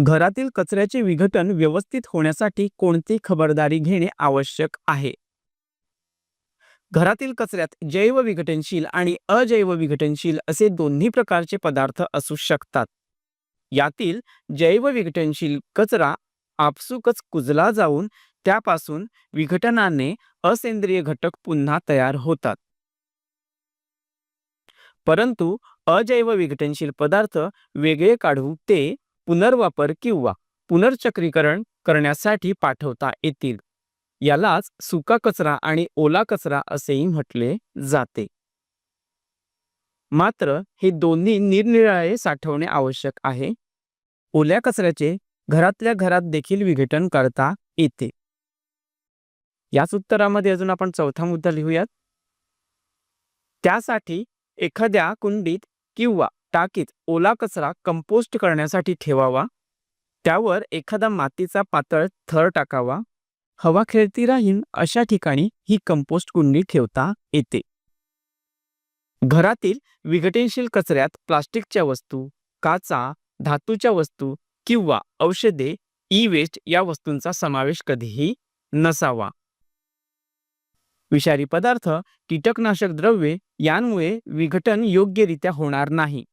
घरातील कचऱ्याचे विघटन व्यवस्थित होण्यासाठी कोणती खबरदारी घेणे आवश्यक आहे? घरातील कचऱ्यात जैव विघटनशील आणि अजैव विघटनशील असे दोन्ही प्रकारचे पदार्थ असू शकतात. यातील जैव विघटनशील कचरा आपसुकच कुजला जाऊन त्यापासून विघटनाने असेंद्रिय घटक पुन्हा तयार होतात. परंतु अजैव विघटनशील पदार्थ वेगळे काढून ते पुनर्वापर किंवा पुनर्चक्रीकरण करण्यासाठी पाठवता येतील. यालाच सुका कचरा आणि ओला कचरा असेही म्हटले जाते. मात्र हे दोन्ही निरनिराळे साठवणे आवश्यक आहे. ओल्या कचऱ्याचे घरातल्या घरात देखील विघटन करता येते. याच उत्तरामध्ये अजून आपण चौथा मुद्दा लिहूयात. त्यासाठी एखाद्या कुंडीत किंवा टाकीत ओला कचरा कंपोस्ट करण्यासाठी ठेवावा. त्यावर एखादा मातीचा पातळ थर टाकावा. हवा खेळती राहील अशा ठिकाणी ही कंपोस्ट कुंडी ठेवता येते. घरातील विघटनशील कचऱ्यात प्लास्टिकच्या वस्तू काचा धातूच्या वस्तू किंवा औषधे ई वेस्ट या वस्तूंचा समावेश कधीही नसावा. विषारी पदार्थ कीटकनाशक द्रव्ये यांमुळे विघटन योग्यरित्या होणार नाही.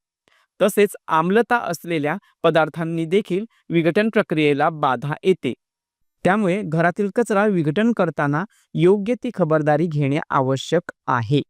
तसेच आम्लता असलेल्या पदार्थांनी देखील विघटन प्रक्रियेला बाधा येते. त्यामुळे घरातील कचरा विघटन करताना योग्य ती खबरदारी घेणे आवश्यक आहे.